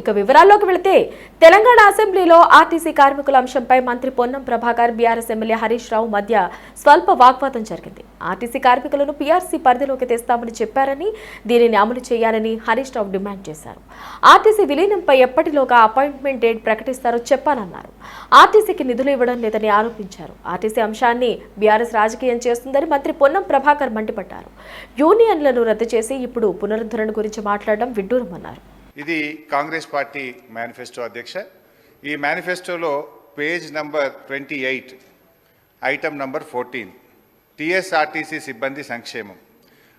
ఇక వివరాల్లోకి వెళితే తెలంగాణ అసెంబ్లీలో ఆర్టీసీ కార్మికుల అంశంపై మంత్రి పొన్నం ప్రభాకర్ బీఆర్ఎస్ ఎమ్మెల్యే హరీష్ రావు మధ్య స్వల్ప వాగ్వాదం జరిగింది. ఆర్టీసీ కార్మికులను పీఆర్సీ పరిధిలోకి తెస్తామని చెప్పారని దీనిని అమలు చేయాలని హరీష్ రావు డిమాండ్ చేశారు. ఆర్టీసీ విలీనంపై ఎప్పటిలోగా అపాయింట్మెంట్ డేట్ ప్రకటిస్తారో చెప్పాలన్నారు. ఆర్టీసీకి నిధులు ఇవ్వడం లేదని ఆరోపించారు. ఆర్టీసీ అంశాన్ని బీఆర్ఎస్ రాజకీయం చేస్తుందని మంత్రి పొన్నం ప్రభాకర్ మండిపడ్డారు. యూనియన్లను రద్దు చేసి ఇప్పుడు పునరుద్ధరణ గురించి మాట్లాడడం విడ్డూరమన్నారు. ఇది కాంగ్రెస్ పార్టీ మేనిఫెస్టో అధ్యక్ష. ఈ మేనిఫెస్టోలో page number twenty eight item number fourteen TSRTC సిబ్బంది సంక్షేమం.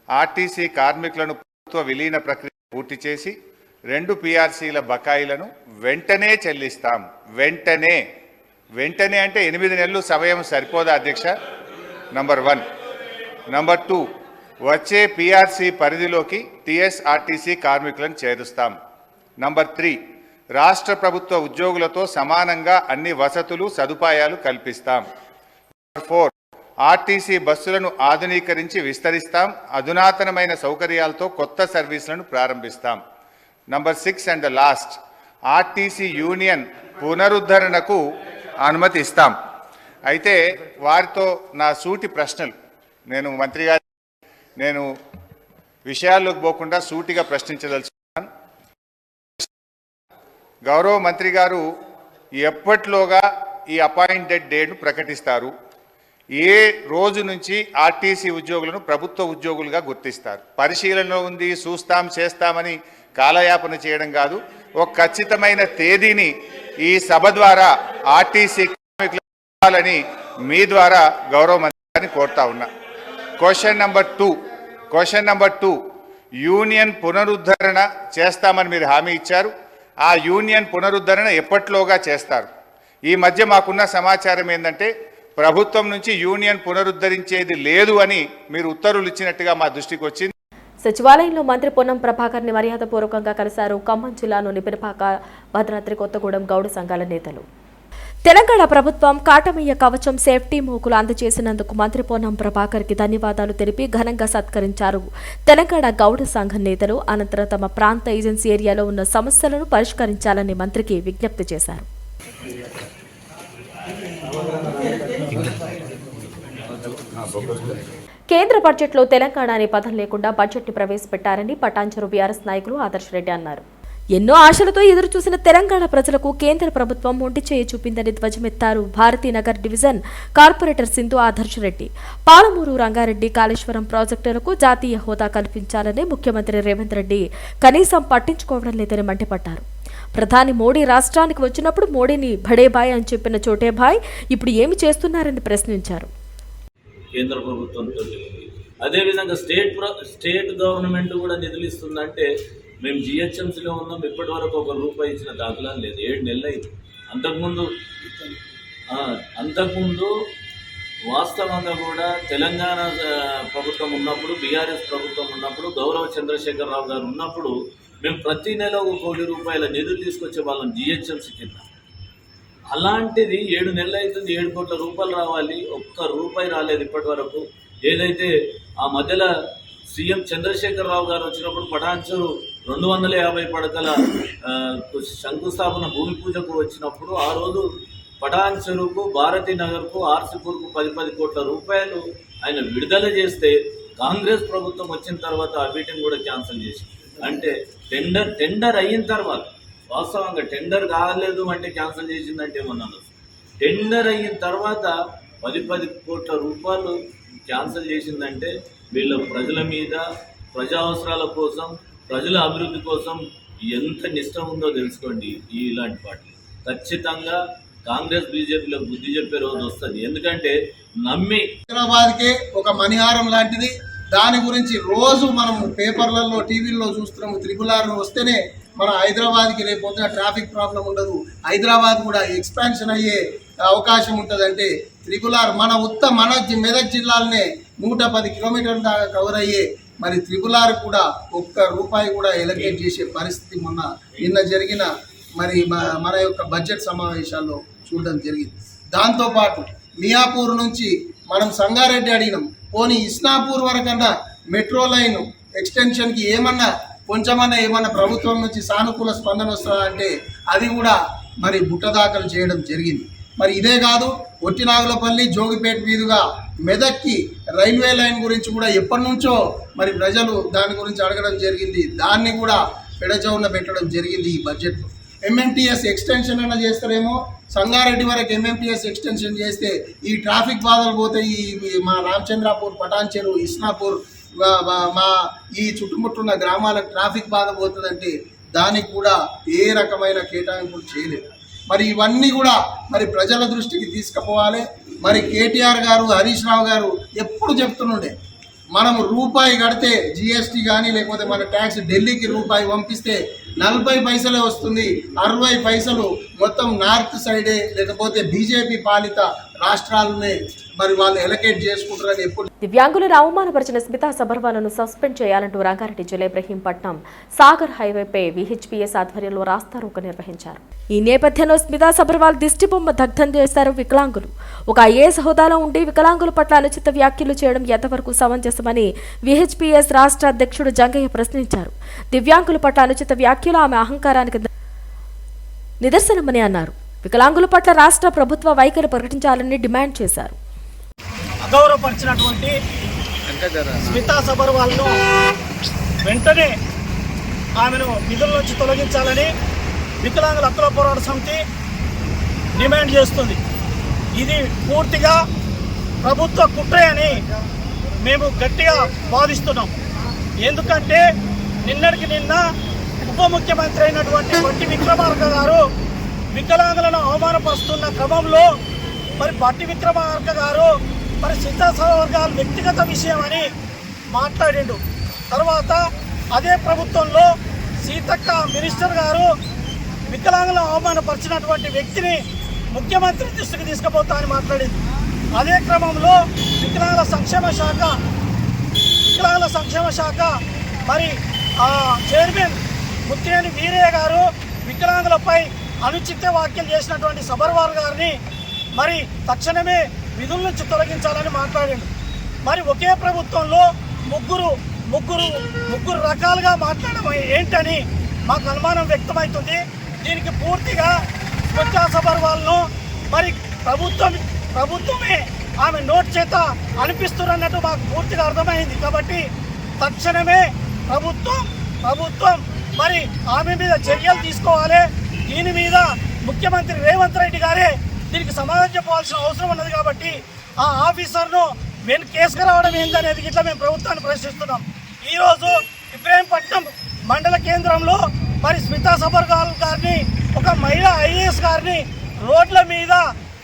ఆర్టీసీ కార్మికులను ప్రభుత్వ విలీన ప్రక్రియ పూర్తి చేసి రెండు పీఆర్సీల బకాయిలను వెంటనే చెల్లిస్తాం. వెంటనే. వెంటనే అంటే ఎనిమిది నెలలు సమయం సరిపోదా అధ్యక్ష? Number one. Number two. వచ్చే పీఆర్సీ పరిధిలోకి టీఎస్ఆర్టీసీ కార్మికులను చేరుస్తాం. నంబర్ త్రీ రాష్ట్ర ప్రభుత్వ ఉద్యోగులతో సమానంగా అన్ని వసతులు సదుపాయాలు కల్పిస్తాం. నంబర్ ఫోర్ ఆర్టీసీ బస్సులను ఆధునీకరించి విస్తరిస్తాం. అధునాతనమైన సౌకర్యాలతో కొత్త సర్వీసులను ప్రారంభిస్తాం. Number six and last RTC union పునరుద్ధరణకు అనుమతి ఇస్తాం అయితే వారితో నా సూటి ప్రశ్నలు. నేను మంత్రి గారి నేను విషయాల్లోకి పోకుండా సూటిగా ప్రశ్నించదలుచుకున్నాను. గౌరవ మంత్రి గారు ఎప్పట్లోగా ఈ అపాయింటెడ్ డేట్ను ప్రకటిస్తారు? ఏ రోజు నుంచి ఆర్టీసీ ఉద్యోగులను ప్రభుత్వ ఉద్యోగులుగా గుర్తిస్తారు? పరిశీలనలో ఉంది చూస్తాం చేస్తామని కాలయాపన చేయడం కాదు. ఒక ఖచ్చితమైన తేదీని ఈ సభ ద్వారా ఆర్టీసీ కార్మికులని మీ ద్వారా గౌరవ మంత్రి కోరుతా ఉన్నా. Question number two. Question number two. Union పునరుద్ధరణ చేస్తామని మీరు హామీ ఇచ్చారు. ఆ యూనియన్ పునరుద్ధరణ ఎప్పట్లోగా చేస్తారు? ఈ మధ్య మాకున్న సమాచారం ఏంటంటే ప్రభుత్వం నుంచి యూనియన్ పునరుద్ధరించేది లేదు అని మీరు ఉత్తర్వులు ఇచ్చినట్టుగా మా దృష్టికి వచ్చింది. సచివాలయంలో మంత్రి పొన్నం ప్రభాకర్ని మర్యాదపూర్వకంగా కలిశారు. ఖమ్మం జిల్లాలోని పిరపాక భద్రాద్రి కొత్తగూడెం గౌడ సంఘాల నేతలు. తెలంగాణ ప్రభుత్వం కాటమయ్య కవచం సేఫ్టీ మోకులు అందజేసినందుకు మంత్రి పొన్నం ప్రభాకర్కి ధన్యవాదాలు తెలిపి ఘనంగా సత్కరించారు. తెలంగాణ గౌడ సంఘం నేతలు అనంతరం తమ ప్రాంత ఏజెన్సీ ఏరియాలో ఉన్న సమస్యలను పరిష్కరించాలని మంత్రికి విజ్ఞప్తి చేశారు. కేంద్ర బడ్జెట్లో తెలంగాణ అనే పదం లేకుండా బడ్జెట్ని ప్రవేశపెట్టారని పటాంచరు బీఆర్ఎస్ నాయకులు ఆదర్శ్ రెడ్డి అన్నారు. ఎన్నో ఆశలతో ఎదురు చూసిన తెలంగాణ ప్రజలకు కేంద్ర ప్రభుత్వం ఒంటి చేయి చూపిందని ధ్వజమెత్తారు భారతీనగర్ డివిజన్ కార్పొరేటర్ సింధు ఆదర్శ్ రెడ్డి. పాలమూరు రంగారెడ్డి కాళేశ్వరం ప్రాజెక్టులకు జాతీయ హోదా కల్పించాలని ముఖ్యమంత్రి రేవంత్ రెడ్డి కనీసం పట్టించుకోవడం లేదని మండిపడ్డారు. ప్రధాని మోడీ రాష్ట్రానికి వచ్చినప్పుడు మోడీని భడేబాయ్ అని చెప్పిన చోటేబాయ్ ఇప్పుడు ఏమి చేస్తున్నారని ప్రశ్నించారు. కేంద్ర ప్రభుత్వంతో అదేవిధంగా స్టేట్ స్టేట్ గవర్నమెంట్ కూడా నిధులు ఇస్తుందంటే మేము జిహెచ్ఎంసీలో ఉన్నాం ఇప్పటి వరకు ఒక రూపాయి ఇచ్చిన దాఖలా లేదు. ఏడు నెలలు అయింది అంతకుముందు అంతకుముందు వాస్తవంగా కూడా తెలంగాణ ప్రభుత్వం ఉన్నప్పుడు బీఆర్ఎస్ ప్రభుత్వం ఉన్నప్పుడు గౌరవ చంద్రశేఖరరావు గారు ఉన్నప్పుడు మేము ప్రతి నెల ఒక కోటి రూపాయల నిధులు తీసుకొచ్చే వాళ్ళం జిహెచ్ఎంసీ కింద. అలాంటిది ఏడు నెలలు అవుతుంది ఏడు కోట్ల రూపాయలు రావాలి. ఒక్క రూపాయి రాలేదు ఇప్పటి వరకు ఏదైతే ఆ మధ్యలో సీఎం చంద్రశేఖరరావు గారు వచ్చినప్పుడు పటాన్చరు రెండు వందల యాభై పడకల శంకుస్థాపన భూమి పూజకు వచ్చినప్పుడు ఆ రోజు పటాన్ చెరువుకు భారతీ నగర్కు ఆర్సిపూర్కు పది పది కోట్ల రూపాయలు ఆయన విడుదల చేస్తే కాంగ్రెస్ ప్రభుత్వం వచ్చిన తర్వాత ఆ మీటింగ్ కూడా క్యాన్సిల్ చేసి అంటే టెండర్ టెండర్ అయిన తర్వాత వాస్తవంగా టెండర్ కాలేదు అంటే క్యాన్సిల్ చేసిందంటే ఏమన్నాను టెండర్ అయిన తర్వాత పది పది కోట్ల రూపాయలు క్యాన్సిల్ చేసిందంటే వీళ్ళ ప్రజల మీద ప్రజా అవసరాల కోసం ప్రజల అభివృద్ధి కోసం ఎంత నిష్టం ఉందో తెలుసుకోండి ఈ ఇలాంటి పార్టీ. ఖచ్చితంగా కాంగ్రెస్ బీజేపీలో బుద్ధి చెప్పే రోజు వస్తుంది. ఎందుకంటే నమ్మి హైదరాబాద్కే ఒక మణిహారం లాంటిది. దాని గురించి రోజు మనం పేపర్లలో టీవీల్లో చూస్తున్నాము. త్రిపుల్ వస్తేనే మన హైదరాబాద్కి రేపు పొద్దున ట్రాఫిక్ ప్రాబ్లం ఉండదు. హైదరాబాద్ కూడా ఎక్స్పాన్షన్ అయ్యే అవకాశం ఉంటుంది అంటే మన ఉత్త మన మెదక్ జిల్లాలనే నూట పది కిలోమీటర్ల దాకా కవర్ అయ్యే మరి త్రిపుల్ కూడా ఒక్క రూపాయి కూడా ఎలకేట్ చేసే పరిస్థితి మొన్న నిన్న జరిగిన మరి మన యొక్క బడ్జెట్ సమావేశాల్లో చూడడం జరిగింది. దాంతోపాటు మియాపూర్ నుంచి మనం సంగారెడ్డి అడిగినాం. పోనీ ఇస్నాపూర్ వరకన్నా మెట్రో లైన్ ఎక్స్టెన్షన్కి ఏమన్నా కొంచెమన్నా ఏమన్నా ప్రభుత్వం నుంచి సానుకూల స్పందన వస్తుందా అంటే అది కూడా మరి బుట్టదాఖలు చేయడం జరిగింది. మరి ఇదే కాదు ఒట్టినాగులపల్లి జోగిపేట మీదుగా మెదక్కి రైల్వే లైన్ గురించి కూడా ఎప్పటి నుంచో మరి ప్రజలు దాని గురించి అడగడం జరిగింది. దాన్ని కూడా పెడచౌన పెట్టడం జరిగింది ఈ బడ్జెట్లో. ఎంఎంటీఎస్ ఎక్స్టెన్షన్ అన్న చేస్తారేమో? సంగారెడ్డి వరకు ఎంఎంటీఎస్ ఎక్స్టెన్షన్ చేస్తే ఈ ట్రాఫిక్ బాధలు పోతే ఈ మా రామచంద్రాపూర్ పటాన్ చెరువు ఇస్నాపూర్ మా- మా ఈ చుట్టుముట్టున్న గ్రామాలకు ట్రాఫిక్ బాధ పోతుందంటే దానికి కూడా ఏ రకమైన కేటాయింపులు చేయలేదు. మరి ఇవన్నీ కూడా మరి ప్రజల దృష్టికి తీసుకుపోవాలి. మరి కేటీఆర్ గారు హరీష్ రావు గారు ఎప్పుడు చెప్తుండే మనం రూపాయి కడితే జిఎస్టీ కానీ లేకపోతే మన ట్యాక్స్ ఢిల్లీకి రూపాయి పంపిస్తే నలభై పైసలే వస్తుంది అరవై పైసలు మొత్తం నార్త్ సైడే లేకపోతే బీజేపీ పాలిత రాష్ట్రాలనే మరి వాళ్ళు ఎలకేట్ చేసుకుంటారని ఎప్పుడు దివ్యాంగులను అవమానపరిచిన స్మితా సబర్వాలను సస్పెండ్ చేయాలంటూ రంగారెడ్డి జిల్లా ఇబ్రహీంపట్నం సాగర్ హైవేపై విహెచ్పిఎస్ ఆధ్వర్యంలో రాస్తారోక నిర్వహించారు. ఈ నేపథ్యంలో స్మితా సబర్వాల్ దిష్టిబొమ్మ దగ్ధం చేశారు వికలాంగులు. ఒక ఐఏఎస్ హోదాలో ఉండి వికలాంగుల పట్ల అనుచిత వ్యాఖ్యలు చేయడం ఎంతవరకు సమంజసమని విహెచ్పిఎస్ రాష్ట్ర అధ్యక్షుడు జంగయ్య ప్రశ్నించారు. దివ్యాంగుల పట్ల అనుచిత వ్యాఖ్యలు ఆమె అహంకారానికి నిదర్శనమని అన్నారు. వికలాంగుల పట్ల రాష్ట్ర ప్రభుత్వ వైఖరి ప్రకటించాలని డిమాండ్ చేశారు. అగౌరవపరిచినటువంటి స్మితా సబర్వాల్ను వెంటనే ఆమెను విధుల నుంచి తొలగించాలని వికలాంగుల హక్కుల పోరాట సమితి డిమాండ్ చేస్తుంది. ఇది పూర్తిగా ప్రభుత్వ కుట్రే అని మేము గట్టిగా వాదిస్తున్నాం. ఎందుకంటే నిన్నటికి నిన్న ఉప ముఖ్యమంత్రి అయినటువంటి బట్టి విక్రమార్క గారు వికలాంగులను అవమానపరుస్తున్న క్రమంలో మరి బట్టి విక్రమార్క గారు మరి సిద్ధార్థ వర్గాల వ్యక్తిగత విషయం అని మాట్లాడిండు. తర్వాత అదే ప్రభుత్వంలో సీతక్క మినిస్టర్ గారు వికలాంగులను అవమానపరిచినటువంటి వ్యక్తిని ముఖ్యమంత్రి దృష్టికి తీసుకుపోతా అని మాట్లాడింది. అదే క్రమంలో వికలాంగుల సంక్షేమ శాఖ వికలాంగుల సంక్షేమ శాఖ మరి ఆ, చైర్మన్ ముత్తినేని వీరయ్య గారు వికలాంగులపై అనుచిత వ్యాఖ్యలు చేసినటువంటి సబర్వార్ గారిని మరి తక్షణమే విధుల నుంచి తొలగించాలని మాట్లాడిండు మరి ఒకే ప్రభుత్వంలో ముగ్గురు ముగ్గురు ముగ్గురు రకాలుగా మాట్లాడడం ఏంటని మాకు అనుమానం వ్యక్తమవుతుంది. దీనికి పూర్తిగా స్వచ్ఛా వాళ్ళను మరి ప్రభుత్వం ప్రభుత్వమే ఆమె నోట్ చేత అనిపిస్తున్నట్టు మాకు పూర్తిగా అర్థమైంది. కాబట్టి తక్షణమే ప్రభుత్వం ప్రభుత్వం మరి ఆమె మీద చర్యలు తీసుకోవాలి. దీని మీద ముఖ్యమంత్రి రేవంత్ రెడ్డి గారే దీనికి సమాధానం చెప్పవలసిన అవసరం ఉన్నది కాబట్టి ఆ ఆఫీసర్ను మేము కేసుకు రావడం ఏందనేది ఇట్లా మేము ప్రభుత్వాన్ని ప్రశ్నిస్తున్నాం. ఈరోజు ఇబ్రాహీంపట్నం మండల కేంద్రంలో మరి స్మితా సబర్గాల్ గారిని ఒక మహిళా ఐఏఎస్ గారిని రోడ్ల మీద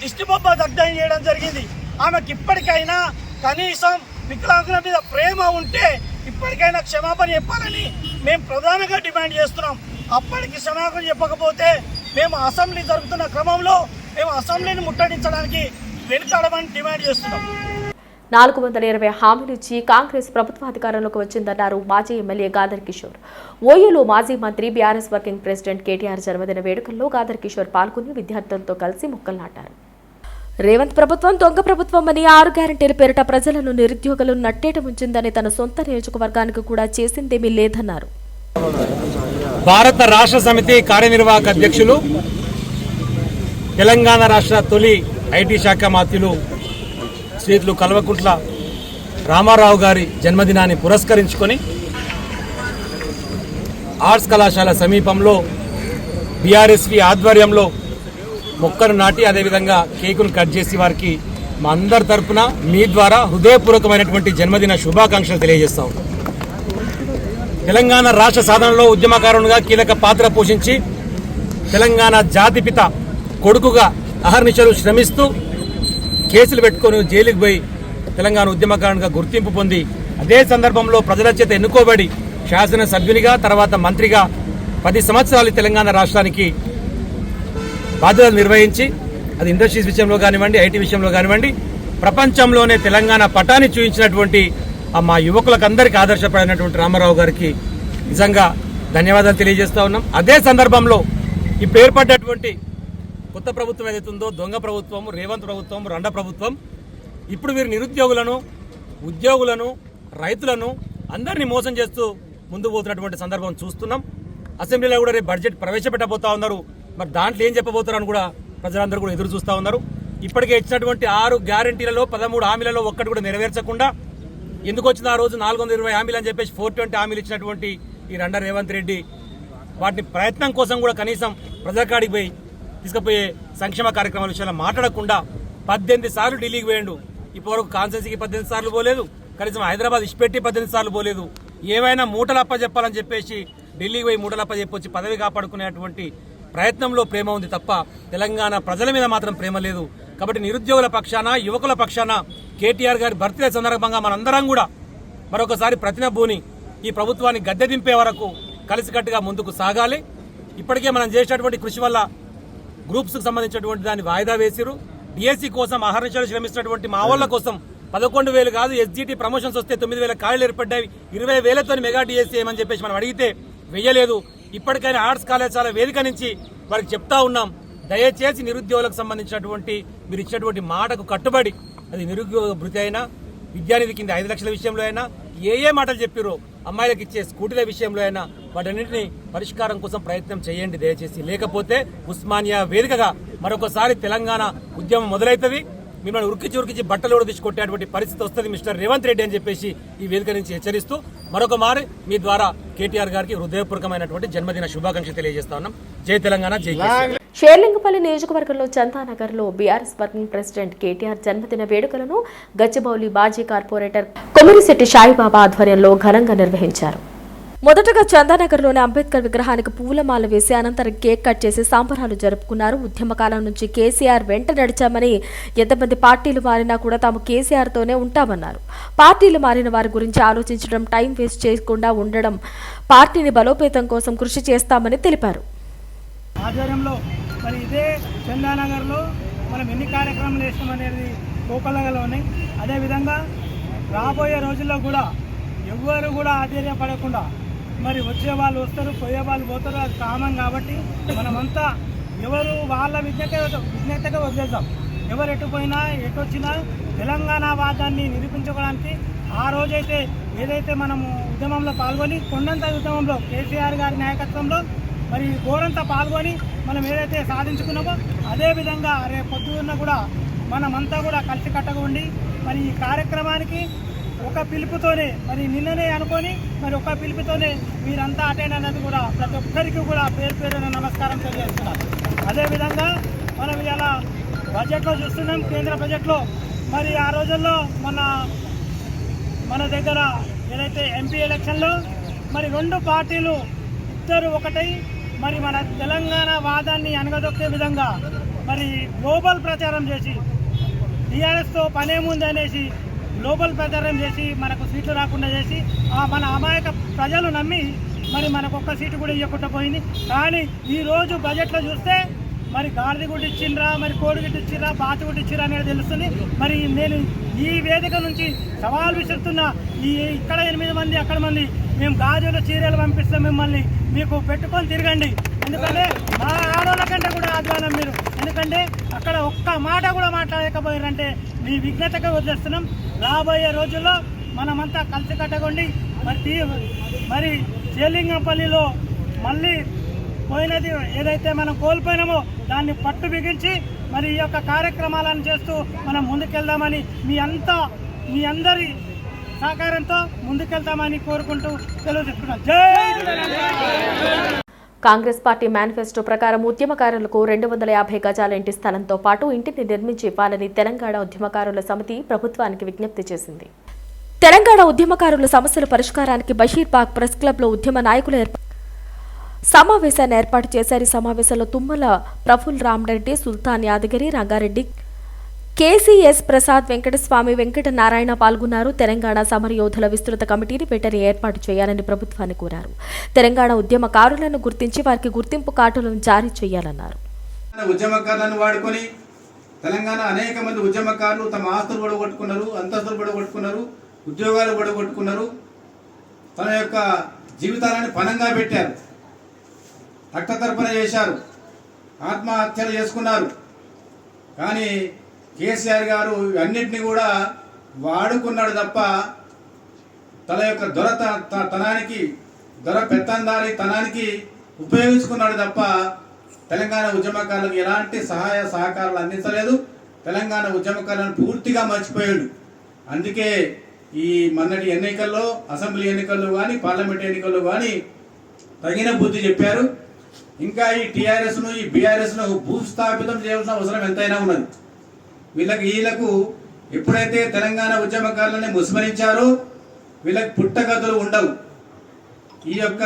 దిష్టిబొమ్మ దగ్ధం చేయడం జరిగింది. ఆమెకి ఇప్పటికైనా కనీసం వికలాంగుల మీద ప్రేమ ఉంటే ఇప్పటికైనా క్షమాపణ చెప్పాలని మేము ప్రధానంగా డిమాండ్ చేస్తున్నాం. అప్పటికి క్షమాపణ చెప్పకపోతే మేము అసెంబ్లీ జరుగుతున్న క్రమంలో మేము అసెంబ్లీని ముట్టడించడానికి వెనుకాడమని డిమాండ్ చేస్తున్నాం. నాలుగు వందల ఇరవై హామీలు ఇచ్చి కాంగ్రెస్ ప్రభుత్వ అధికారంలోకి వచ్చిందన్నారు మాజీ ఎమ్మెల్యే గాదర్ కిషోర్. ఓయూలో మాజీ మంత్రి బీఆర్ఎస్ వర్కింగ్ ప్రెసిడెంట్ కేటీఆర్ జన్మదిన వేడుకల్లో గాదర్ కిషోర్ పాల్గొని విద్యార్థులతో కలిసి మొక్కలు నాటారు. రేవంత్ ప్రభుత్వం దొంగ ప్రభుత్వం అని ఆరు గ్యారంటీల పేరిట ప్రజలను నిరుద్యోగులను నట్టేట ముంచిందని తన సొంత నియోజకవర్గానికి కూడా చేసిందేమీ లేదన్నారు. భారత రాష్ట్ర సమితి కార్యనిర్వాహక అధ్యక్షులు తెలంగాణ రాష్ట్ర తొలి ఐటీ శాఖ మాత్యులు శ్రీతులు కల్వకుంట్ల రామారావు గారి జన్మదినాన్ని పురస్కరించుకొని ఆర్ట్స్ కళాశాల సమీపంలో బీఆర్ఎస్వి ఆధ్వర్యంలో మొక్కను నాటి అదేవిధంగా కేకును కట్ చేసి వారికి మా అందరి తరపున మీ ద్వారా హృదయపూర్వకమైనటువంటి జన్మదిన శుభాకాంక్షలు తెలియజేస్తాం తెలంగాణ రాష్ట్ర సాధనలో ఉద్యమకారునిగా కీలక పాత్ర పోషించి తెలంగాణ జాతిపిత కొడుకుగా అహర్నిశలు శ్రమిస్తూ కేసులు పెట్టుకొని జైలుకు పోయి తెలంగాణ ఉద్యమకారునిగా గుర్తింపు పొంది అదే సందర్భంలో ప్రజల చేత ఎన్నుకోబడి శాసనసభ్యునిగా తర్వాత మంత్రిగా పది సంవత్సరాలు తెలంగాణ రాష్ట్రానికి బాధ్యతలు నిర్వహించి అది ఇండస్ట్రీస్ విషయంలో కానివ్వండి ఐటీ విషయంలో కానివ్వండి ప్రపంచంలోనే తెలంగాణ పటాన్ని చూపించినటువంటి మా యువకులకు అందరికీ ఆదర్శపడినటువంటి రామారావు గారికి నిజంగా ధన్యవాదాలు తెలియజేస్తూ ఉన్నాం. అదే సందర్భంలో ఇప్పుడు ఏర్పడ్డటువంటి కొత్త ప్రభుత్వం ఏదైతే ఉందో దొంగ ప్రభుత్వం రేవంత్ ప్రభుత్వం రండ ప్రభుత్వం ఇప్పుడు వీరు నిరుద్యోగులను ఉద్యోగులను రైతులను అందరినీ మోసం చేస్తూ ముందు పోతున్నటువంటి సందర్భం చూస్తున్నాం. అసెంబ్లీలో కూడా రేపు బడ్జెట్ ప్రవేశపెట్టబోతా ఉన్నారు. మరి దాంట్లో ఏం చెప్పబోతారని కూడా ప్రజలందరూ కూడా ఎదురు చూస్తూ ఉన్నారు. ఇప్పటికే ఇచ్చినటువంటి ఆరు గ్యారంటీలలో పదమూడు హామీలలో ఒక్కటి కూడా నెరవేర్చకుండా ఎందుకు వచ్చింది ఆ రోజు నాలుగు వందల ఇరవై హామీలు అని చెప్పేసి ఫోర్ ట్వంటీ హామీలు ఇచ్చినటువంటి ఈ రండ రేవంత్ రెడ్డి వాటిని ప్రయత్నం కోసం కూడా కనీసం ప్రజాకాడికి పోయి తీసుకుపోయే సంక్షేమ కార్యక్రమాల విషయంలో మాట్లాడకుండా పద్దెనిమిది సార్లు ఢిల్లీకి పోయిండు. ఇప్పటివరకు కాన్సెన్సీకి పద్దెనిమిది సార్లు పోలేదు. కనీసం హైదరాబాద్ ఇష్పెట్టి పద్దెనిమిది సార్లు పోలేదు. ఏమైనా మూటలప్ప చెప్పాలని చెప్పేసి ఢిల్లీకి పోయి మూటలప్ప చెప్పొచ్చి పదవి కాపాడుకునేటువంటి ప్రయత్నంలో ప్రేమ ఉంది తప్ప తెలంగాణ ప్రజల మీద మాత్రం ప్రేమ లేదు. కాబట్టి నిరుద్యోగుల పక్షాన యువకుల పక్షాన కేటీఆర్ గారి బర్త్డే సందర్భంగా మనందరం కూడా మరొకసారి ప్రతినబూని ఈ ప్రభుత్వాన్ని గద్దె దింపే వరకు కలిసికట్టుగా ముందుకు సాగాలి. ఇప్పటికే మనం చేసినటువంటి కృషి వల్ల గ్రూప్స్కి సంబంధించినటువంటి దాన్ని వాయిదా వేసిరు డిఎస్సి కోసం అహర్నిశలు శ్రమిస్తున్నటువంటి మా వాళ్ళ కోసం పదకొండు వేలు కాదు ఎస్జిటి ప్రమోషన్స్ వస్తే తొమ్మిది వేల ఖాళీలు ఏర్పడ్డాయి. ఇరవై వేలతో మెగా డిఎస్సీ ఏమని చెప్పేసి మనం అడిగితే వెయ్యలేదు. ఇప్పటికైనా ఆర్ట్స్ కళాశాల వేదిక నుంచి వారికి చెప్తా ఉన్నాం. దయచేసి నిరుద్యోగులకు సంబంధించినటువంటి మీరు ఇచ్చినటువంటి మాటకు కట్టుబడి అది నిరుద్యోగ భృతి అయినా విద్యానిధి కింద ఐదు లక్షల విషయంలో అయినా ఏ ఏ మాటలు చెప్పారో అమ్మాయిలకు ఇచ్చే స్కూటీల విషయంలో అయినా వాటన్నింటినీ పరిష్కారం కోసం ప్రయత్నం చేయండి దయచేసి. లేకపోతే ఉస్మానియా వేదికగా మరొకసారి తెలంగాణ ఉద్యమం మొదలవుతుంది మిమ్మల్ని ఉరికిచి ఉరికిచి బట్టలు కూడా తీసుకొట్టేటువంటి పరిస్థితి వస్తుంది మిస్టర్ రేవంత్ రెడ్డి అని చెప్పేసి ఈ వేదిక నుంచి హెచ్చరిస్తూ మరొక మారి మీ ద్వారా కేటీఆర్ గారికి హృదయపూర్వకమైనటువంటి జన్మదిన శుభాకాంక్షలు తెలియజేస్తా ఉన్నాం. జై తెలంగాణ జై షేర్లింగపల్లి నియోజకవర్గంలో చందానగర్లో బీఆర్ఎస్ వర్కింగ్ ప్రెసిడెంట్ కేటీఆర్ జన్మదిన వేడుకలను గచ్చిబౌలి మాజీ కార్పొరేటర్ కొమిరిశెట్టి సాయిబాబా ఆధ్వర్యంలో ఘనంగా నిర్వహించారు. మొదటగా చందానగర్లోని అంబేద్కర్ విగ్రహానికి పూలమాల వేసి అనంతరం కేక్ కట్ చేసి సంబరాలు జరుపుకున్నారు. ఉద్యమకాలం నుంచి కేసీఆర్ వెంట నడిచామని ఎంతమంది పార్టీలు మారినా కూడా తాము కేసీఆర్తోనే ఉంటామన్నారు. పార్టీలు మారిన వారి గురించి ఆలోచించడం టైం వేస్ట్ చేయకుండా ఉండడం పార్టీని బలోపేతం కోసం కృషి చేస్తామని తెలిపారు. ఆధ్వర్యంలో మరి ఇదే చందానగర్లో మనం ఎన్ని కార్యక్రమాలు చేస్తాం అనేది కోకలగలో ఉన్నాయి. అదేవిధంగా రాబోయే రోజుల్లో కూడా ఎవ్వరు కూడా ఆశ్చర్యపడకుండా మరి వచ్చే వాళ్ళు వస్తారు పోయే వాళ్ళు పోతారు అది కామన్ కాబట్టి మనమంతా ఎవరు వాళ్ళ విజ్ఞత విజ్ఞతగా వదిలేద్దాం. ఎవరు ఎటు పోయినా ఎటు వచ్చినా తెలంగాణ వాదాన్ని నిరూపించుకోవడానికి ఆ రోజైతే ఏదైతే మనము ఉద్యమంలో పాల్గొని కొండంత ఉద్యమంలో కేసీఆర్ గారి నాయకత్వంలో మరి గోరంతా పాల్గొని మనం ఏదైతే సాధించుకున్నామో అదే విధంగా రేపు పొద్దున్న కూడా మనమంతా కూడా కలిసి కట్టగా ఉండి మరి ఈ కార్యక్రమానికి ఒక పిలుపుతోనే మరి నిన్ననే అనుకొని మరి ఒక పిలుపుతోనే మీరంతా అటెండ్ అన్నది కూడా ప్రతి ఒక్కరికి కూడా పేరు పేరున నమస్కారం తెలియజేస్తున్నారు అదేవిధంగా మనం ఇలా బడ్జెట్లో చూస్తున్నాం కేంద్ర బడ్జెట్లో మరి ఆ రోజుల్లో మన మన దగ్గర ఏదైతే ఎంపీ ఎలక్షన్లో మరి రెండు పార్టీలు ఇద్దరు ఒకటై మరి మన తెలంగాణ వాదాన్ని అనగదొక్కే విధంగా మరి గ్లోబల్ ప్రచారం చేసి టీఆర్ఎస్తో పనేముంది అనేసి గ్లోబల్ ప్రచారం చేసి మనకు సీట్లు రాకుండా చేసి మన అమాయక ప్రజలు నమ్మి మరి మనకు ఒక్క సీటు కూడా ఇవ్వకుండా పోయింది. కానీ ఈరోజు బడ్జెట్లో చూస్తే మరి గాడిది గుడ్డి ఇచ్చిండ్రా మరి కోడిగుడ్డు ఇచ్చిరా ఇచ్చిండ్రా బాత గుడ్డ అనేది తెలుస్తుంది. మరి నేను ఈ వేదిక నుంచి సవాల్ విసురుతున్నా ఈ ఇక్కడ ఎనిమిది మంది అక్కడ మంది మేము గాజులు చీరలు పంపిస్తాం మిమ్మల్ని. మీకు పెట్టుకొని తిరగండి. ఎందుకంటే మా ఆడవాళ్ళ కంటే కూడా ఆధ్వానం మీరు. ఎందుకంటే అక్కడ ఒక్క మాట కూడా మాట్లాడలేకపోయారంటే మీ విఘ్నతగా వదిలేస్తున్నాం. రాబోయే రోజుల్లో మనమంతా కలిసి కట్టకండి మరి మరి చేలింగంపల్లిలో మళ్ళీ పోయినది ఏదైతే మనం కోల్పోయినామో దాన్ని పట్టు బిగించి మరి ఈ యొక్క కార్యక్రమాలను చేస్తూ మనం ముందుకెళ్దామని మీ అంతా మీ అందరి సహకారంతో ముందుకెళ్తామని కోరుకుంటూ తెలియజేస్తున్నాం జై కాంగ్రెస్ పార్టీ మేనిఫెస్టో ప్రకారం ఉద్యమకారులకు రెండు వందల యాభై గజాల ఇంటి స్థలంతో పాటు ఇంటిని నిర్మించి ఇవ్వాలని తెలంగాణ ఉద్యమకారుల సమితి ప్రభుత్వానికి విజ్ఞప్తి చేసింది. తెలంగాణ ఉద్యమకారుల సమస్యల పరిష్కారానికి బషీర్బాగ్ ప్రెస్ క్లబ్లో ఉద్యమ నాయకులు ఏర్పాటు సమావేశాన్ని ఏర్పాటు చేశారు. ఈ సమావేశంలో తుమ్మల ప్రఫుల్ రామరెడ్డి సుల్తాన్ యాదగిరి రంగారెడ్డి కేసీఎస్ ప్రసాద్ వెంకటస్వామి వెంకట నారాయణ పాల్గొన్నారు. తెలంగాణ సమరయోధుల విస్తృత కమిటీని వెంటనే ఏర్పాటు చేయాలని ప్రభుత్వాన్ని కోరారు. తెలంగాణ ఉద్యమకారులను గుర్తించి వారికి గుర్తింపు కార్డులను జారీ చేయాలన్నారు. ఉద్యమకారులను వాడుకొని తెలంగాణ అనేక మంది ఉద్యమకారులు తమ ఆస్తులు పడగొట్టుకున్నారు అంతస్తులు పడగొట్టుకున్నారు ఉద్యోగాలు పడగొట్టుకున్నారు తన యొక్క జీవితాలను పణంగా పెట్టారు. రక్తతర్పణ చేశారు. ఆత్మహత్యలు చేసుకున్నారు. కానీ కేసీఆర్ గారు అన్నింటినీ కూడా వాడుకున్నాడు తప్ప తన యొక్క దొర త- తనానికి దొర పెత్తందారి తనానికి ఉపయోగించుకున్నాడు తప్ప తెలంగాణ ఉద్యమకారులకు ఎలాంటి సహాయ సహకారాలు అందించలేదు. తెలంగాణ ఉద్యమకారులను పూర్తిగా మర్చిపోయాడు. అందుకే ఈ మొన్నటి ఎన్నికల్లో అసెంబ్లీ ఎన్నికల్లో కానీ పార్లమెంట్ ఎన్నికల్లో కానీ తగిన బుద్ధి చెప్పారు. ఇంకా ఈ టీఆర్ఎస్ను ఈ బీఆర్ఎస్ను భూస్థాపితం చేయాల్సిన అవసరం ఎంతైనా ఉన్నది. వీళ్ళకి వీళ్ళకు ఎప్పుడైతే తెలంగాణ ఉద్యమకారులని ముస్మరించారో వీళ్ళకి పుట్టగతులు ఉండవు. ఈ యొక్క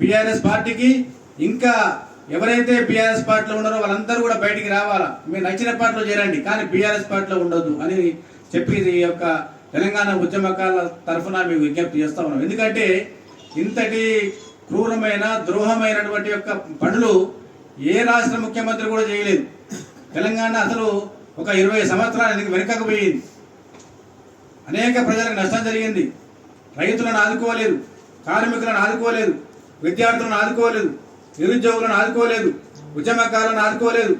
బీఆర్ఎస్ పార్టీకి ఇంకా ఎవరైతే బీఆర్ఎస్ పార్టీలో ఉన్నారో వాళ్ళందరూ కూడా బయటికి రావాలా? మీరు నచ్చిన పార్టీలో చేరండి కానీ బీఆర్ఎస్ పార్టీలో ఉండొద్దు అని చెప్పి ఈ యొక్క తెలంగాణ ఉద్యమకాల తరఫున మేము విజ్ఞప్తి చేస్తా ఉన్నాం. ఎందుకంటే ఇంతటి క్రూరమైన ద్రోహమైనటువంటి యొక్క పనులు ఏ రాష్ట్ర ముఖ్యమంత్రి కూడా చేయలేదు. తెలంగాణ అసలు ఒక ఇరవై సంవత్సరాలు వెనుకకు పోయింది? అనేక ప్రజలకు నష్టం జరిగింది. రైతులను ఆదుకోలేదు కార్మికులను ఆదుకోలేదు విద్యార్థులను ఆదుకోలేదు నిరుద్యోగులను ఆదుకోలేదు ఉద్యమకాలను ఆదుకోలేదు.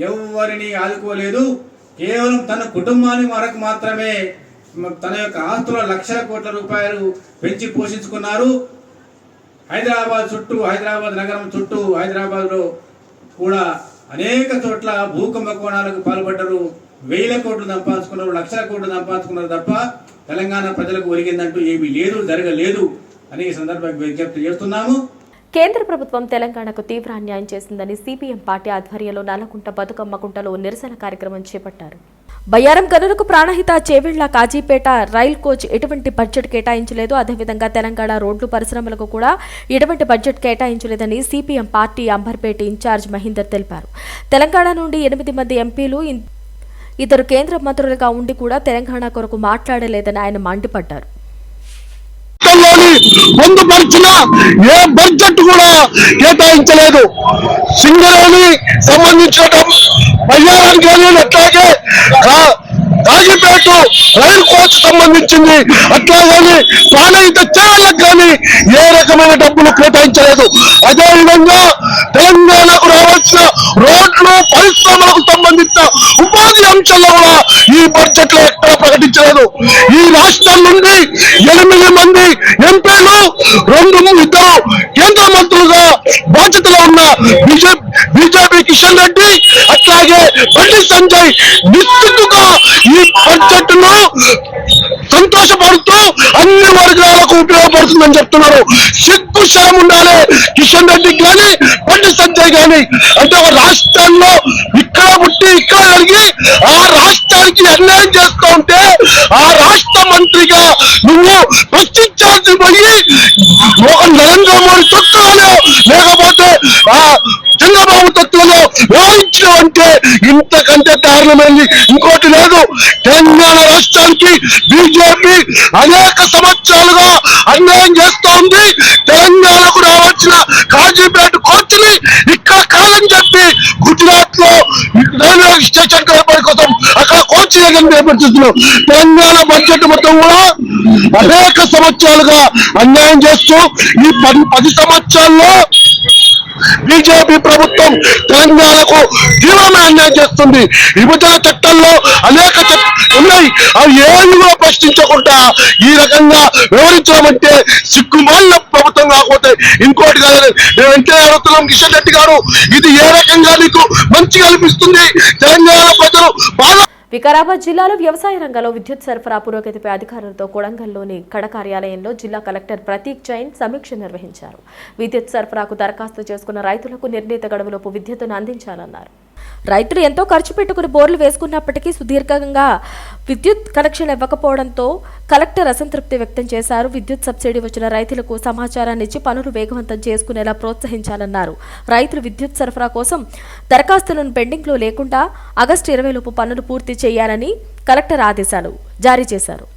ఎవరిని ఆదుకోలేదు? కేవలం తన కుటుంబాన్ని వరకు మాత్రమే. తన యొక్క ఆస్తుల లక్షల కోట్ల రూపాయలు పెంచి పోషించుకున్నారు. హైదరాబాద్ చుట్టూ హైదరాబాద్ నగరం చుట్టూ హైదరాబాద్లో కూడా అనేక చోట్ల భూకంప కోణాలకు పాల్పడ్డరు. వేల కోట్లు సంపాదించుకున్నారు లక్షల కోట్లు సంపాదించుకున్నారు తప్ప తెలంగాణ ప్రజలకు ఒరిగిందంటూ ఏమీ లేదు జరగలేదు అని ఈ సందర్భంగా విజ్ఞప్తి చేస్తున్నాము. కేంద్ర ప్రభుత్వం తెలంగాణకు తీవ్ర అన్యాయం చేసిందని సిపిఎం పార్టీ ఆధ్వర్యంలో నల్లకుంట బతుకమ్మ కుంటలో నిరసన కార్యక్రమం చేపట్టారు. బయ్యారం గనులకు ప్రాణహిత చేవెళ్ళ కాజీపేట రైల్ కోచ్ ఎటువంటి బడ్జెట్ కేటాయించలేదు. అదేవిధంగా తెలంగాణ రోడ్లు పరిశ్రమలకు కూడా ఎటువంటి budget కేటాయించలేదని CPM party Amberpet incharge Mahender తెలిపారు. తెలంగాణ నుండి ఎనిమిది మంది ఎంపీలు ఇద్దరు కేంద్ర మంత్రులుగా ఉండి కూడా తెలంగాణ కొరకు మాట్లాడలేదని ఆయన మండిపడ్డారు. రాష్ట్రంలోని పొందుపరిచిన ఏ బడ్జెట్ కూడా కేటాయించలేదు. సింగరేణి సంబంధించిన బయ్యారానికి కానీ అట్లాగే కాజీపేట రైలు కోచ్ సంబంధించింది. అట్లాగే పాలయిత చేయాలకు కానీ ఏ రకమైన డబ్బులు కేటాయించలేదు. అదే విధంగా తెలంగాణకు రావాల్సిన రోడ్లు పరిశ్రమలకు సంబంధించిన ఉపాధి అంశాల్లో కూడా ఈ బడ్జెట్లో ఎక్కడ ప్రకటించలేదు. ఈ రాష్ట్రం నుండి ఎనిమిది ఎంపీలు రెండు ఇద్దరు కేంద్ర మంత్రులుగా బాధ్యతలో ఉన్న బీజేపీ బీజేపీ కిషన్ రెడ్డి అట్లాగే బండి సంజయ్ నిశ్చితుగా ఈ బడ్జెట్ను సంతోషపడుతూ అన్ని వర్గాలకు ఉపయోగపడుతుందని చెప్తున్నారు. సిగ్గు శరం ఉండాలి కిషన్ రెడ్డి కానీ బండి సంజయ్ కానీ అంటే ఒక రాష్ట్రాల్లో ఇక్కడ పుట్టి ఇక్కడ జరిగి ఆ రాష్ట్రానికి అన్యాయం చేస్తూ ఉంటే ఆ రాష్ట్ర మంత్రిగా నువ్వు నరేంద్ర మోడీ తొత్తులలో లేకపోతే ఆ చంద్రబాబు తత్వంలో వ్యవహరించడం అంటే ఇంతకంటే దారుణమైంది. ఇంకోటి లేదు. తెలంగాణ రాష్ట్రానికి బీజేపీ అనేక సంవత్సరాలుగా అన్యాయం చేస్తూ ఉంది. తెలంగాణకు రావాల్సిన కాజీపేట కోచ్ని ఇక్కడ కాదని చెప్పి గుజరాత్లో రైల్వే స్టేషన్ కోసం అక్కడ కోచ్ ఏర్పడుతున్నాం తెలంగాణ బడ్జెట్ మొత్తం కూడా అనేక సంవత్సరాలుగా అన్యాయం చేస్తూ ఈ పది పది సంవత్సరాల్లో బీజేపీ ప్రభుత్వం తెలంగాణకు తీవ్రమైన అన్యాయం చేస్తుంది. విభజన చట్టంలో అనేక చట్టాలు ఉన్నాయి. అవి ఏమి కూడా ప్రశ్నించకుండా ఈ రకంగా వివరించడం అంటే సిగ్గుమాలిన ప్రభుత్వం కాకపోతే ఇంకోటి కాదు. మేము వెంటనే అడుగుతున్నాం కిషన్ రెడ్డి గారు ఇది ఏ రకంగా నీకు మంచిగా అనిపిస్తుంది? తెలంగాణ ప్రజలు బాధ వికారాబాద్ జిల్లాలో వ్యవసాయ రంగంలో విద్యుత్ సరఫరా పురోగతిపై అధికారులతో కొడంగల్లోని కడ కార్యాలయంలో జిల్లా కలెక్టర్ ప్రతీక్ జైన్ సమీక్ష నిర్వహించారు. విద్యుత్ సరఫరాకు దరఖాస్తు చేసుకున్న రైతులకు నిర్ణీత గడువులోపు విద్యుత్తును అందించాలన్నారు. రైతులు ఎంతో ఖర్చు పెట్టుకుని బోర్లు వేసుకున్నప్పటికీ సుదీర్ఘంగా విద్యుత్ కనెక్షన్ ఇవ్వకపోవడంతో కలెక్టర్ అసంతృప్తి వ్యక్తం చేశారు విద్యుత్ సబ్సిడీ వచ్చిన రైతులకు సమాచారాన్ని ఇచ్చి పనులు వేగవంతం చేసుకునేలా ప్రోత్సహించాలన్నారు రైతులు విద్యుత్ సరఫరా కోసం దరఖాస్తులను పెండింగ్లో లేకుండా ఆగస్టు ఇరవై లోపు పనులు పూర్తి చేయాలని కలెక్టర్ ఆదేశాలు జారీ చేశారు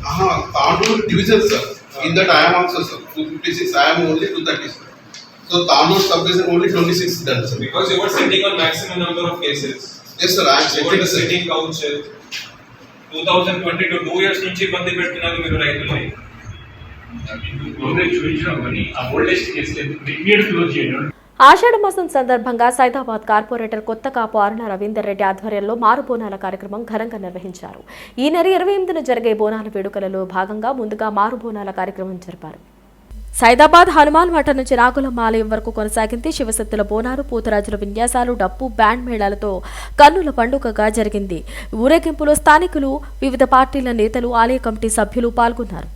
Uh-huh, Tandoor division, sir. In that I am also, sir. Two. So Tandoor subdivision only twenty-six done, sir. Because you were sitting on maximum number of cases. Yes, sir, I am You checking, were sir. sitting couch. Two thousand twenty two two years నుంచి ఇబ్బంది పెడుతున్నారు మీరు రైతుల్ని ఆషాఢ మాసం సందర్భంగా Saidabad corporator కొత్త కాపు అరుణ రవీందర్ రెడ్డి ఆధ్వర్యంలో మారు బోనాల కార్యక్రమం ఘనంగా నిర్వహించారు ఈ నెల ఇరవై ఎనిమిదిన జరిగే బోనాల వేడుకలలో భాగంగా ముందుగా మారు బోనాల కార్యక్రమం జరిపారు సైదాబాద్ హనుమాన్ మఠం నుంచి నాగులమ్మ ఆలయం వరకు కొనసాగింది. శివశక్తుల బోనాలు పూతరాజుల విన్యాసాలు డప్పు బ్యాండ్ మేళాలతో కన్నుల పండుగగా జరిగింది. ఊరేగింపులో స్థానికులు వివిధ పార్టీల నేతలు ఆలయ కమిటీ సభ్యులు పాల్గొన్నారు.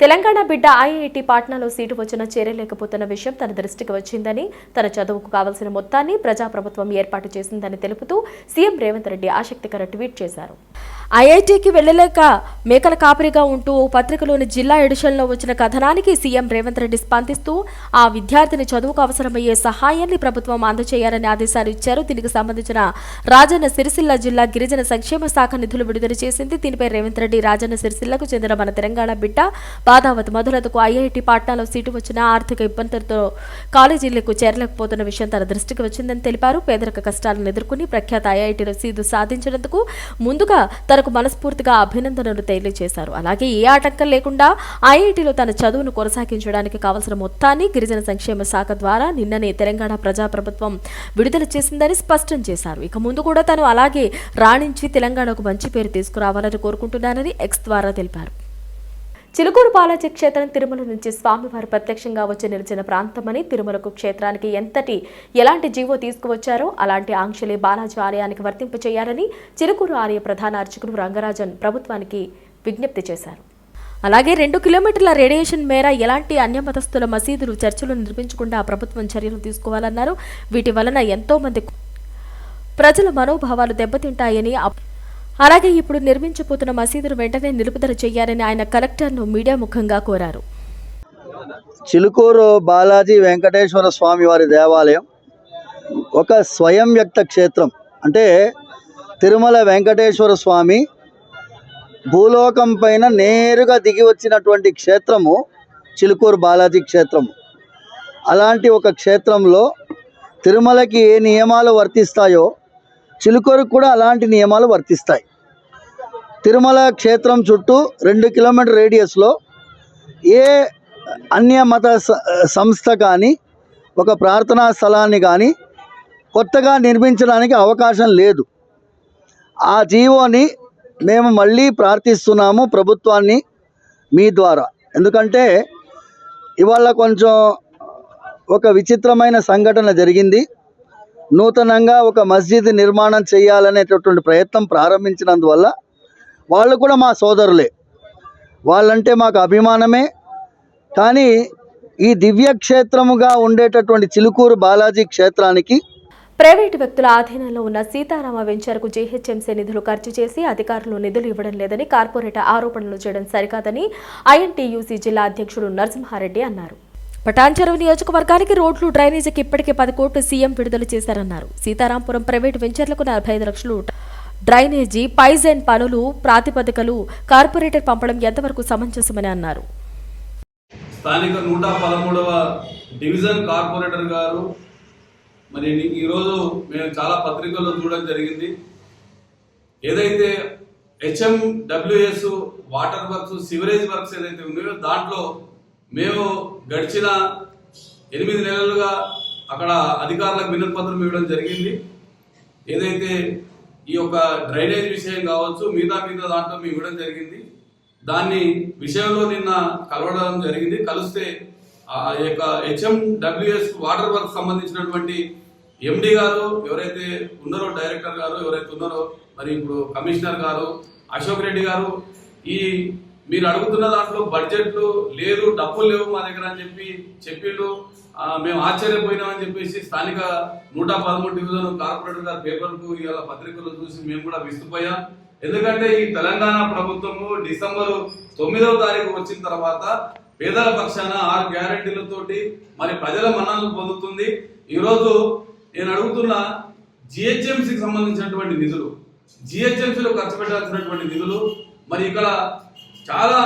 తెలంగాణ బిడ్డ ఐఐటి పాట్నాలో సీటు వచ్చిన చేరలేకపోతున్న విషయం తన దృష్టికి వచ్చిందని తన చదువుకు కావలసిన మొత్తాన్ని ప్రజాప్రభుత్వం ఏర్పాటు చేసిందని తెలుపుతూ సీఎం రేవంత్ రెడ్డి ఆసక్తికర ట్వీట్ చేశారు. ఐఐటికి వెళ్ళలేక మేకల కాపరిగా ఉంటూ ఓ పత్రికలోని జిల్లా ఎడిషన్లో వచ్చిన కథనానికి సీఎం రేవంత్ రెడ్డి స్పందిస్తూ ఆ విద్యార్థిని చదువుకు అవసరమయ్యే సహాయాన్ని ప్రభుత్వం అందజేయాలని ఆదేశాలు ఇచ్చారు. దీనికి సంబంధించిన రాజన్న సిరిసిల్ల జిల్లా గిరిజన సంక్షేమ శాఖ నిధులు విడుదల చేసింది. దీనిపై రేవంత్ రెడ్డి రాజన్న సిరిసిల్లకు చెందిన మన తెలంగాణ బిడ్డ బాధావతి మధులతకు ఐఐటి పాట్నాలో సీటు వచ్చిన ఆర్థిక ఇబ్బందులతో కాలేజీలకు చేరలేకపోతున్న విషయం తన దృష్టికి వచ్చిందని తెలిపారు. పేదరిక కష్టాలను ఎదుర్కొని ప్రఖ్యాత ఐఐటిలో సీటు సాధించినందుకు ముందుగా తనకు మనస్ఫూర్తిగా అభినందనలు తెలియజేశారు. అలాగే ఏ ఆటంకం లేకుండా ఐఐటిలో తన చదువును కొనసాగించడానికి కావలసిన మొత్తాన్ని గిరిజన సంక్షేమ శాఖ ద్వారా నిన్ననే తెలంగాణ ప్రజాప్రభుత్వం విడుదల చేసిందని స్పష్టం చేశారు. ఇక ముందు కూడా తను అలాగే రాణించి తెలంగాణకు మంచి పేరు తీసుకురావాలని కోరుకుంటున్నానని ఎక్స్ ద్వారా తెలిపారు. చిలుకూరు బాలాజీ క్షేత్రం తిరుమల నుంచి స్వామివారు ప్రత్యక్షంగా వచ్చి నిలిచిన ప్రాంతమని తిరుమలకు క్షేత్రానికి ఎంతటి ఎలాంటి జీవో తీసుకువచ్చారో అలాంటి ఆంక్షలే బాలాజీ ఆలయానికి వర్తింపచేయాలని చిలుకూరు ఆలయ ప్రధాన అర్చకుడు రంగరాజన్ ప్రభుత్వానికి విజ్ఞప్తి చేశారు. అలాగే రెండు కిలోమీటర్ల రేడియేషన్ మేర ఎలాంటి అన్యమతస్థుల మసీదులు చర్చలు నిర్మించకుండా ప్రభుత్వం చర్యలు తీసుకోవాలన్నారు. వీటి వలన ఎంతో మంది ప్రజల మనోభావాలు దెబ్బతింటాయని అలాగే ఇప్పుడు నిర్మించబోతున్న మసీదును వెంటనే నిలుపుదల చేయాలని ఆయన కలెక్టర్ను మీడియా ముఖంగా కోరారు. చిలుకూరు బాలాజీ వెంకటేశ్వర స్వామి వారి దేవాలయం ఒక స్వయం వ్యక్త క్షేత్రం. అంటే తిరుమల వెంకటేశ్వర స్వామి భూలోకం పైన నేరుగా దిగి వచ్చినటువంటి క్షేత్రము చిలుకూరు బాలాజీ క్షేత్రము అలాంటి ఒక క్షేత్రంలో తిరుమలకి ఏ నియమాలు వర్తిస్తాయో చిలుకూరుకు కూడా అలాంటి నియమాలు వర్తిస్తాయి. తిరుమల క్షేత్రం చుట్టూ రెండు కిలోమీటర్ రేడియస్లో ఏ అన్య మత స- సంస్థ కానీ ఒక ప్రార్థనా స్థలాన్ని కానీ కొత్తగా నిర్మించడానికి అవకాశం లేదు. ఆ జీవోని మేము మళ్ళీ ప్రార్థిస్తున్నాము ప్రభుత్వాన్ని మీ ద్వారా. ఎందుకంటే ఇవాళ కొంచెం ఒక విచిత్రమైన సంఘటన జరిగింది. నూతనంగా ఒక మస్జిద్ నిర్మాణం చేయాలనేటటువంటి ప్రయత్నం ప్రారంభించినందువల్ల వాళ్ళు కూడా మా సోదరులే. వాళ్ళంటే మాకు అభిమానమే. కానీ ఈ దివ్యక్షేత్రముగా ఉండేటటువంటి చిలుకూరు బాలాజీ క్షేత్రానికి ప్రైవేటు వ్యక్తుల ఆధీనంలో ఉన్న సీతారామ వెంచర్కు జీహెచ్ఎంసీ నిధులు ఖర్చు చేసి అధికారులు నిధులు ఇవ్వడం లేదని కార్పొరేటర్ ఆరోపణలు చేయడం సరికాదని ఐఎన్టీయూసీ జిల్లా అధ్యక్షుడు నరసింహారెడ్డి అన్నారు. పటాన్చెరువు నియోజకవర్గానికి రోడ్లు డ్రైనేజీకి ఇప్పటికే పది కోట్లు సీఎం విడుదల చేశారన్నారు. సీతారాంపురం ప్రైవేటు వెంచర్లకు నలభై ఐదు లక్షలు డ్రైనేజీ పైజైన్ పనులు ప్రాతిపదికలు కార్పొరేటర్ పంపడం ఎంతవరకు సమంజసమని అన్నారు. స్థానిక నూట పదమూడవ డివిజన్ కార్పొరేటర్ గారు మరి ఈరోజు మేము చాలా పత్రికల్లో చూడడం జరిగింది. ఏదైతే HM WS water works sewerage works ఏదైతే ఉన్నాయో దాంట్లో మేము గడిచిన ఎనిమిది నెలలుగా అక్కడ అధికారులకు వినతి పత్రం ఇవ్వడం జరిగింది. ఏదైతే ఈ యొక్క డ్రైనేజ్ విషయం కావచ్చు మిగతా మిగతా దాంట్లో మేము ఇవ్వడం జరిగింది. దాన్ని విషయంలో నిన్న కలవడం జరిగింది. కలిస్తే ఆ యొక్క హెచ్ఎం డబ్ల్యూఎస్ వాటర్ వర్క్ సంబంధించినటువంటి ఎండి గారు ఎవరైతే ఉన్నారో డైరెక్టర్ గారు ఎవరైతే ఉన్నారో మరి ఇప్పుడు కమిషనర్ గారు అశోక్ రెడ్డి గారు ఈ మీరు అడుగుతున్న దాంట్లో బడ్జెట్లు లేదు డబ్బులు లేవు మా దగ్గర అని చెప్పి చెప్పిండు. మేము ఆశ్చర్యపోయినామని చెప్పేసి స్థానిక నూట పదమూడు డివిజన్ కార్పొరేటర్ గారి పేపర్కు ఇవాళ పత్రికలు చూసి మేము కూడా విస్తుపోయాం. ఎందుకంటే ఈ తెలంగాణ ప్రభుత్వము డిసెంబర్ తొమ్మిదవ తారీఖు వచ్చిన తర్వాత పేదల పక్షాన ఆరు గ్యారంటీలతోటి మరి ప్రజల మన్ననలు పొందుతుంది. ఈరోజు నేను అడుగుతున్న జిహెచ్ఎంసీకి సంబంధించినటువంటి నిధులు జిహెచ్ఎంసీలో ఖర్చు పెట్టాల్సినటువంటి నిధులు మరి ఇక్కడ చాలా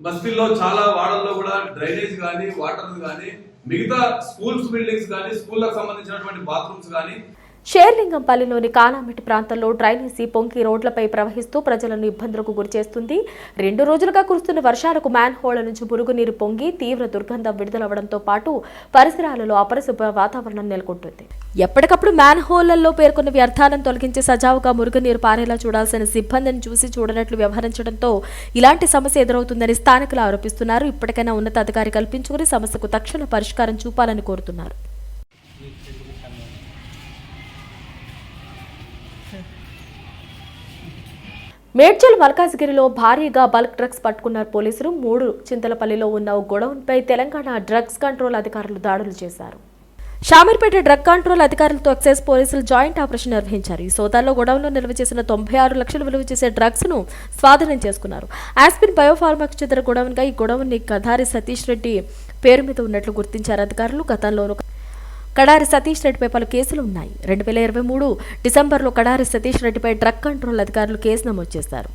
బస్తీల్లో చాలా వాడల్లో కూడా డ్రైనేజ్ కానీ వాటర్ కానీ మిగతా స్కూల్స్ బిల్డింగ్స్ కానీ స్కూళ్ళకు సంబంధించినటువంటి బాత్రూమ్స్ కానీ షేర్లింగంపల్లిలోని కానామిటి ప్రాంతంలో డ్రైనేజీ పొంగి రోడ్లపై ప్రవహిస్తూ ప్రజలను ఇబ్బందులకు గురిచేస్తుంది రెండు రోజులుగా కురుస్తున్న వర్షాలకు మ్యాన్ హోళ్ళ నుంచి మురుగునీరు పొంగి తీవ్ర దుర్గంధం విడుదలవడంతో పాటు పరిసరాలలో అపరిశుభ్ర వాతావరణం నెలకొంటుంది. ఎప్పటికప్పుడు మ్యాన్ హోళ్ళలో పేర్కొన్న వ్యర్థాలను తొలగించి సజావుగా మురుగునీరు పారేలా చూడాల్సిన సిబ్బందిని చూసి చూడనట్లు వ్యవహరించడంతో ఇలాంటి సమస్య ఎదురవుతుందని స్థానికులు ఆరోపిస్తున్నారు. ఇప్పటికైనా ఉన్నతాధికారి కల్పించుకుని సమస్యకు తక్షణ పరిష్కారం చూపాలని కోరుతున్నారు. మేడ్చల్ మల్కాజ్గిరిలో భారీగా బల్క్ డ్రగ్స్ పట్టుకున్నారు పోలీసులు. మూడు చింతలపల్లిలో ఉన్న ఓ తెలంగాణ డ్రగ్స్ కంట్రోల్ అధికారులు దాడులు చేశారు. షామీర్పేట డ్రగ్ కంట్రోల్ అధికారులతో ఎక్సైజ్ పోలీసులు జాయింట్ ఆపరేషన్ నిర్వహించారు. ఈ సోదాల్లో గొడవలో నిల్వ చేసిన తొంభై ఆరు లక్షలు విలువ చేసే డ్రగ్స్ను స్వాధీనం చేసుకున్నారు. ఆస్పిన్ బయోఫార్మాకు చెందిన గొడవన్గా ఈ గొడవని కధారి సతీష్ రెడ్డి పేరు మీద ఉన్నట్లు గుర్తించారు అధికారులు. గతంలోనూ కడారి సతీష్ రెడ్డిపై పలు కేసులు ఉన్నాయి. రెండు వేల ఇరవై మూడు డిసెంబర్లో కడారి సతీష్ రెడ్డిపై డ్రగ్ కంట్రోల్ అధికారులు కేసు నమోదు చేశారు.